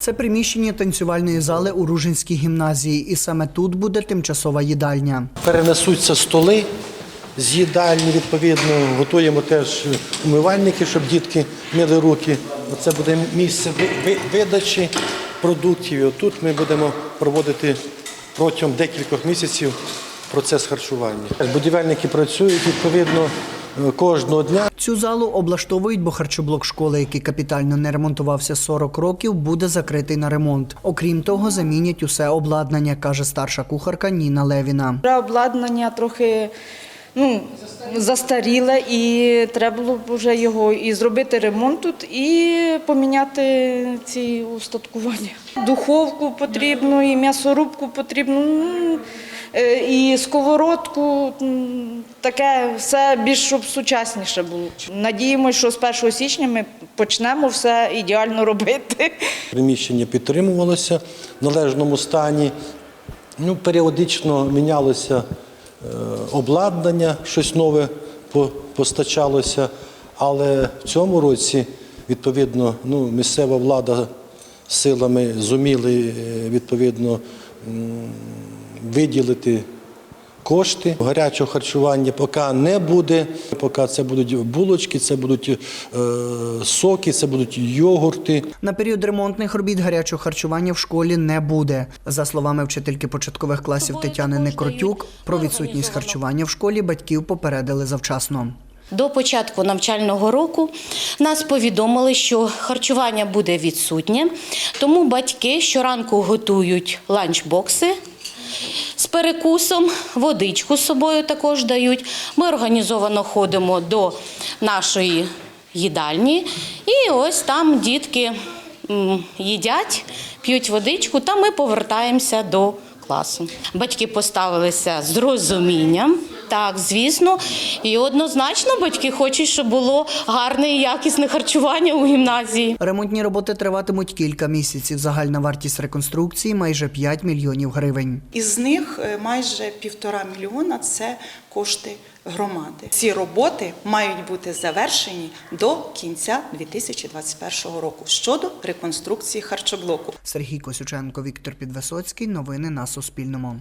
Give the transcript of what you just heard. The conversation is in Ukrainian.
Це приміщення танцювальної зали у Ружинській гімназії, і саме тут буде тимчасова їдальня. Перенесуться столи з їдальні, відповідно, готуємо теж умивальники, щоб дітки мили руки. Це буде місце ви- ви- видачі продуктів. І отут ми будемо проводити протягом декількох місяців процес харчування. Будівельники працюють відповідно кожного дня. Цю залу облаштовують, бо харчоблок школи, який капітально не ремонтувався 40 років, буде закритий на ремонт. Окрім того, замінять усе обладнання, каже старша кухарка Ніна Левіна. Обладнання трохи ну, застаріле, і треба було б вже його і зробити ремонт тут, і поміняти ці устаткування. Духовку потрібно, і м'ясорубку потрібно, ну, е, і сковородку. Таке все більш щоб сучасніше було. Надіємося, що з 1 січня ми почнемо все ідеально робити. Приміщення підтримувалося в належному стані. Ну, періодично мінялося обладнання, щось нове постачалося. Але в цьому році, відповідно, ну, місцева влада силами зуміли е, відповідно виділити кошти. Гарячого харчування поки не буде. Поки це будуть булочки, це будуть е, соки, це будуть йогурти. На період ремонтних робіт гарячого харчування в школі не буде. За словами вчительки початкових класів Тетяни Некротюк, про відсутність харчування в школі батьків попередили завчасно. До початку навчального року нас повідомили, що харчування буде відсутнє, тому батьки щоранку готують ланчбокси перекусом, водичку з собою також дають. Ми організовано ходимо до нашої їдальні, і ось там дітки їдять, п'ють водичку, та ми повертаємося до класу. Батьки поставилися з розумінням. Так, звісно, і однозначно батьки хочуть, щоб було гарне і якісне харчування у гімназії. Ремонтні роботи триватимуть кілька місяців. Загальна вартість реконструкції майже 5 мільйонів гривень. Із них е, майже півтора мільйона це кошти громади. Ці роботи мають бути завершені до кінця 2021 року щодо реконструкції харчоблоку. Сергій Косюченко, Віктор Підвисоцький. Новини на Суспільному.